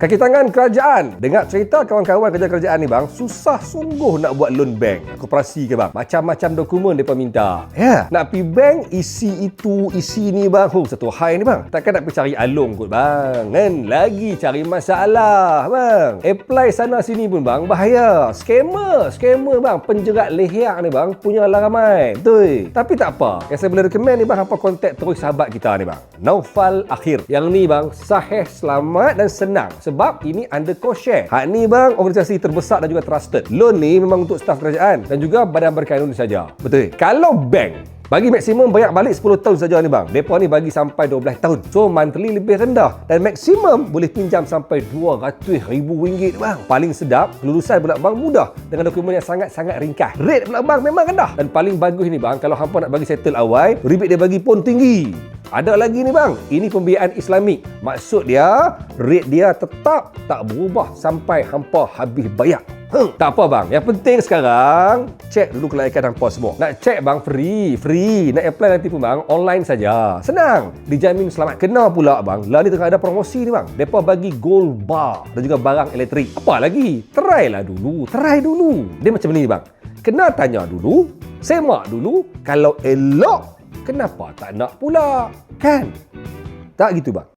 Kaki tangan kerajaan. Dengar cerita kawan-kawan kerja kerajaan ni bang, susah sungguh nak buat loan bank. Koperasi ke bang? Macam-macam dokumen mereka minta. Ya. Nak pergi bank, isi itu, isi ni bang. Oh, satu high ni bang. Takkan nak pergi cari alung kot bang. Kan? Lagi cari masalah bang. Apply sana sini pun bang, bahaya. Scammer, scammer bang. Penjerat leher ni bang, punya lah ramai. Betul. Tapi tak apa. Yang saya boleh recommend ni bang, hampa kontak terus sahabat kita ni bang. Naufal Akhir. Yang ni bang, sahih, selamat dan senang sebab ini under co-share. Hak ni bang, organisasi terbesar dan juga trusted. Loan ni memang untuk staf kerajaan dan juga badan berkanun saja. Betul. Kalau bank bagi maksimum bayar balik 10 tahun saja ni bang. Depa ni bagi sampai 12 tahun. So monthly lebih rendah dan maksimum boleh pinjam sampai 200 ribu ringgit bang. Paling sedap, kelulusan pula bang mudah dengan dokumen yang sangat-sangat ringkas. Rate pula bang memang rendah. Dan paling bagus ni bang, kalau hampa nak bagi settle awal, rebate dia bagi pun tinggi. Ada lagi ni bang, ini pembiayaan Islamik. Maksud dia, rate dia tetap tak berubah sampai hampa habis bayar. Hmm, tak apa bang. Yang penting sekarang cek dulu kelayakan hampa semua. Nak cek bang free, free. Nak apply nanti pun bang online saja. Senang. Dijamin selamat. Kena pula bang. Lah ni tengah ada promosi ni bang. Depa bagi gold bar dan juga barang elektrik. Apa lagi? Try lah dulu. Try dulu. Dia macam ni bang. Kena tanya dulu, semak dulu. Kalau elok, kenapa tak nak pula? Kan? Tak gitu bang.